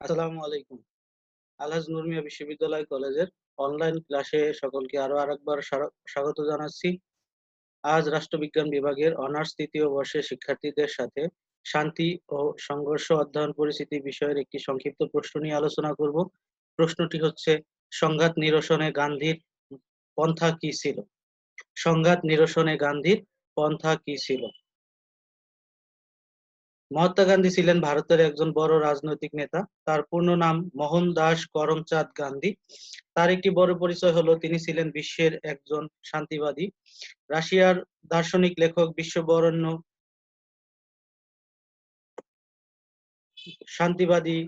আসসালামু আলাইকুম। আলহাজ নূর মিয়া বিশ্ববিদ্যালয় কলেজের অনলাইন ক্লাসে সকলকে আরও আরেকবার স্বাগত জানাচ্ছি। আজ রাষ্ট্রবিজ্ঞান বিভাগের অনার্স তৃতীয় বর্ষের শিক্ষার্থীদের সাথে শান্তি ও সংঘর্ষ অধ্যয়ন পরিস্থিতি বিষয়ের একটি সংক্ষিপ্ত প্রশ্ন নিয়ে আলোচনা করব। প্রশ্নটি হচ্ছে, সংঘাত নিরসনে গান্ধীর পন্থা কি ছিল? সংঘাত নিরসনে গান্ধীর পন্থা কি ছিল? মহাত্মা গান্ধী ছিলেন ভারতের একজন বড় রাজনৈতিক নেতা। তার পূর্ণ নাম মোহনদাস করমচাঁদ গান্ধী। তার একটি বড় পরিচয় হলো তিনি ছিলেন বিশ্বের একজন শান্তিবাদী। রাশিয়ার দার্শনিক লেখক, বিশ্ববরণ্য শান্তিবাদী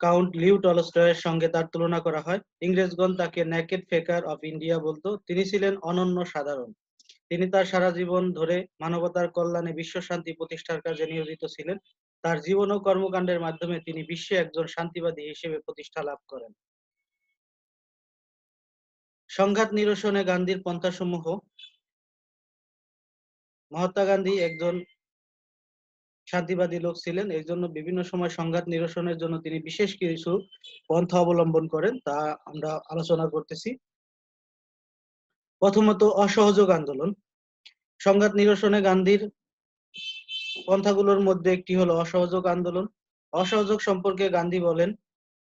কাউন্ট লিউ টলস্টয়ের সঙ্গে তার তুলনা করা হয়। ইংরেজগণ তাকে নেকেড ফেকার অফ ইন্ডিয়া বলতো। তিনি ছিলেন অনন্য সাধারণ। তিনি তার সারা জীবন ধরে মানবতার কল্যাণে বিশ্ব শান্তি প্রতিষ্ঠার কাজে নিয়োজিত ছিলেন। তার জীবন ও কর্মকাণ্ডের মাধ্যমে তিনি বিশ্বে একজন শান্তিবাদী হিসেবে প্রতিষ্ঠা লাভ করেন। সংঘাত নিরসনে গান্ধীর পন্থাসমূহ। মহাত্মা গান্ধী একজন শান্তিবাদী লোক ছিলেন। এই জন্য বিভিন্ন সময় সংঘাত নিরসনের জন্য তিনি বিশেষ কিছু পন্থা অবলম্বন করেন তা আমরা আলোচনা করতেছি। প্রথমত অসহযোগ আন্দোলন। সংঘাত নিরসনে গান্ধীর পন্থাগুলোর মধ্যে একটি হলো অসহযোগ আন্দোলন। অসহযোগ সম্পর্কে গান্ধী বলেন,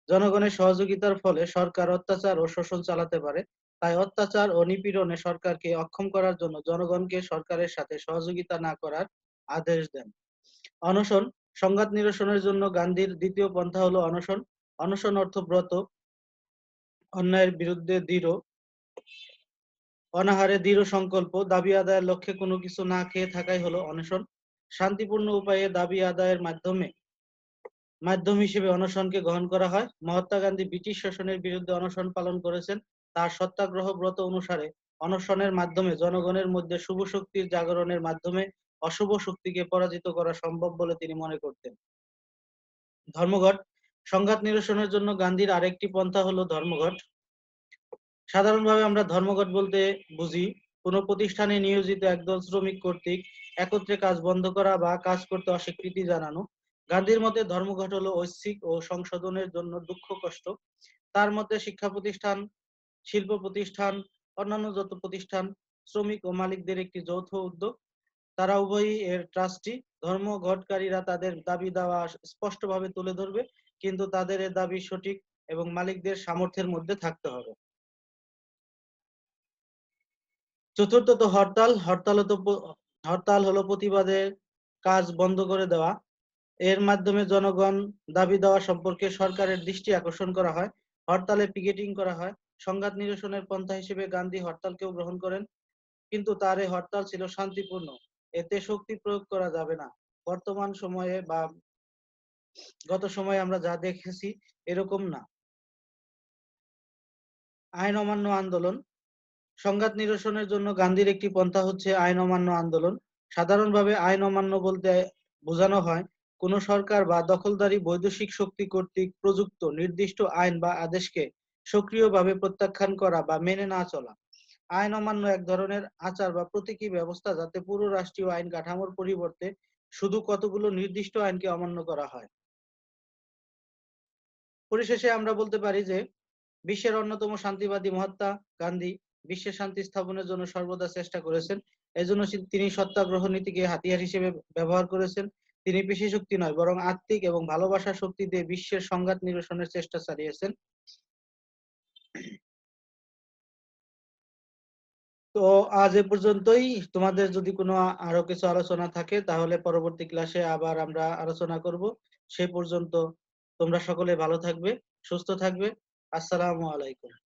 জনগণের সহযোগিতার ফলে সরকার অত্যাচার ও শোষণ চালাতে পারে। তাই অত্যাচার ও নিপীড়নে সরকারকে অক্ষম করার জন্য জনগণকে সরকারের সাথে সহযোগিতা না করার আদেশ দেন। অনশন, সংঘাত নিরসনের জন্য গান্ধীর দ্বিতীয় পন্থা হলো অনশন। অনশন অর্থ ব্রত, অন্যায়ের বিরুদ্ধে দৃঢ় অনাহারে দৃঢ় সংকল্প, দাবি আদায়ের লক্ষ্যে কোনো কিছু না খেয়ে থাকাই হলো অনশন। শান্তিপূর্ণ উপায়ে দাবি আদায়ের মাধ্যমে, মাধ্যম হিসেবে অনশনকে গ্রহণ করা হয়। মহাত্মা গান্ধী ব্রিটিশ শাসনের বিরুদ্ধে অনশন পালন করেছেন। তার সত্যাগ্রহ ব্রত অনুসারে অনশনের মাধ্যমে জনগণের মধ্যে শুভ শক্তির জাগরণের মাধ্যমে অশুভ শক্তিকে পরাজিত করা সম্ভব বলে তিনি মনে করতেন। ধর্মঘট, সংঘাত নিরসনের জন্য গান্ধীর আরেকটি পন্থা হলো ধর্মঘট। সাধারণভাবে আমরা ধর্মঘট বলতে বুঝি। কোনো প্রতিষ্ঠানে নিয়োজিত একদল শ্রমিক কর্তৃক একত্রে কাজ বন্ধ করা বা কাজ করতে অস্বীকৃতি জানানো। গান্ধীর মতে ধর্মঘট হলো ঐচ্ছিক ও সংশোধনের জন্য দুঃখ, কষ্ট। তার মতে শিক্ষা প্রতিষ্ঠান, শিল্প প্রতিষ্ঠান, অন্যান্য যত প্রতিষ্ঠান, শ্রমিক ও মালিকদের একটি যৌথ উদ্যোগ। তারা উভয়ই এর ট্রাস্টি। ধর্মঘটকারীরা তাদের দাবি দাওয়া স্পষ্টভাবে তুলে ধরবে, কিন্তু তাদের এ দাবি সঠিক এবং মালিকদের সামর্থ্যের মধ্যে থাকতে হবে। চতুর্থত হরতাল হরতাল হরতাল হলো প্রতিবাদের কাজ বন্ধ করে দেওয়া। এর মাধ্যমে জনগণ দাবি দেওয়া সম্পর্কে সরকারের দৃষ্টি আকর্ষণ করা হয়, হরতালে পিকেটিং করা হয়। সংঘাত নিরসনের পন্থা হিসেবে গান্ধী হরতালকেও গ্রহণ করেন, কিন্তু তার এই হরতাল ছিল শান্তিপূর্ণ। এতে শক্তি প্রয়োগ করা যাবে না। বর্তমান সময়ে বা গত সময়ে আমরা যা দেখেছি, এরকম না। আইন অমান্য আন্দোলন সংঘাত নিরসনের জন্য গান্ধীর একটি পন্থা হচ্ছে আইন অমান্য আন্দোলন। সাধারণভাবে আইন অমান্য বলতে বোঝানো হয়, কোন সরকার বা দখলদারি বৈদেশিক শক্তি কর্তৃক প্রযুক্ত নির্দিষ্ট আইন বা আদেশকে সক্রিয়ভাবে প্রত্যাখ্যান করা বা মেনে না চলা। আইন অমান্য এক ধরনের আচার বা প্রতীকী ব্যবস্থা যাতে পুরো রাষ্ট্রীয় আইন কাঠামোর পরিবর্তে শুধু কতগুলো নির্দিষ্ট আইনকে অমান্য করা হয়। পরিশেষে আমরা বলতে পারি যে, বিশ্বের অন্যতম শান্তিবাদী মহাত্মা গান্ধী বিশ্বের শান্তি স্থাপনের জন্য সর্বদা চেষ্টা করেছেন। এজন্য তিনি সত্যাগ্রহ নীতিকে হাতিয়ার হিসেবে ব্যবহার করেছেন। তিনি পেশি শক্তি নয়, বরং আত্মিক এবং ভালোবাসার শক্তি দিয়ে বিশ্বের সংঘাত নিরসনের চেষ্টা চালিয়েছেন। তো আজ এ পর্যন্তই। তোমাদের যদি কোনো আরও কিছু আলোচনা থাকে, তাহলে পরবর্তী ক্লাসে আবার আমরা আলোচনা করব। সে পর্যন্ত তোমরা সকলে ভালো থাকবে, সুস্থ থাকবে। আসসালামু আলাইকুম।